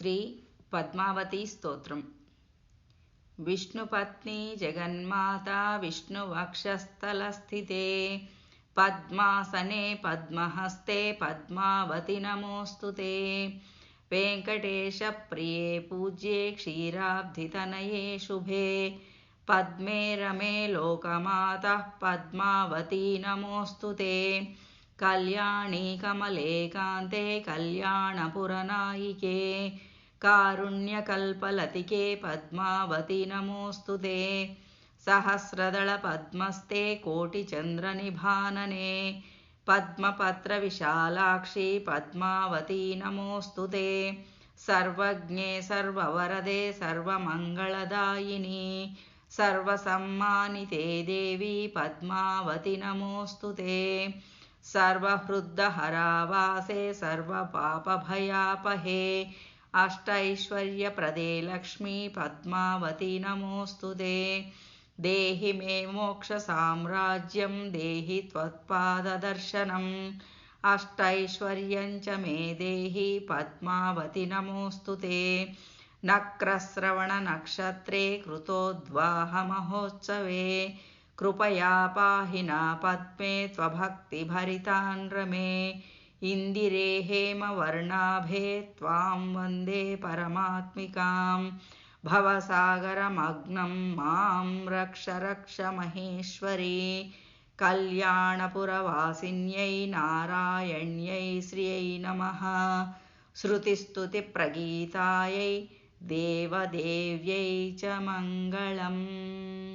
श्री पद्मावतीस्तोत्रम् विष्णुपत्नी जगन्माता विष्णुवक्षस्थलस्थिते। पद्मासने पद्महस्ते पद्मावति नमोऽस्तु ते। वेङ्कटेशप्रिये पूज्ये क्षीराब्धितनये शुभे। पद्मे रमे लोकमातः पद्मावती नमोऽस्तु ते। कल्याणी कमलेकान्ते कल्याणपुरनायिके कारुण्यकल्पलतिके पद्मावति नमोऽस्तु ते। सहस्रदलपद्मस्ते कोटिचन्द्रनिभानने। पद्मपत्रविशालाक्षि पद्मावती नमोऽस्तु ते। सर्वज्ञे सर्ववरदे सर्वमङ्गलदायिनी। सर्वसम्मानिते देवी पद्मावति नमोऽस्तु ते। सर्वहृद्दहरावासे सर्वपापभयापहे अष्टैश्वर्यप्रदे लक्ष्मी पद्मावती नमोऽस्तु ते। देहि मे मोक्षसाम्राज्यं देहि त्वत्पाददर्शनम्। अष्टैश्वर्यञ्च मे देहि पद्मावति नमोऽस्तु ते। नक्रश्रवणनक्षत्रे कृतोद्वाहमहोत्सवे। कृपया पाहि न पद्मे त्वभक्तिभरितान् रमे इन्दिरे हेमवर्णाभे त्वां वन्दे परमात्मिकां भवसागरमग्नं मां रक्ष रक्ष महेश्वरी। कल्याणपुरवासिन्यै नारायण्यै श्रियै नमः। श्रुतिस्तुतिप्रगीतायै देवदेव्यै च मङ्गलम्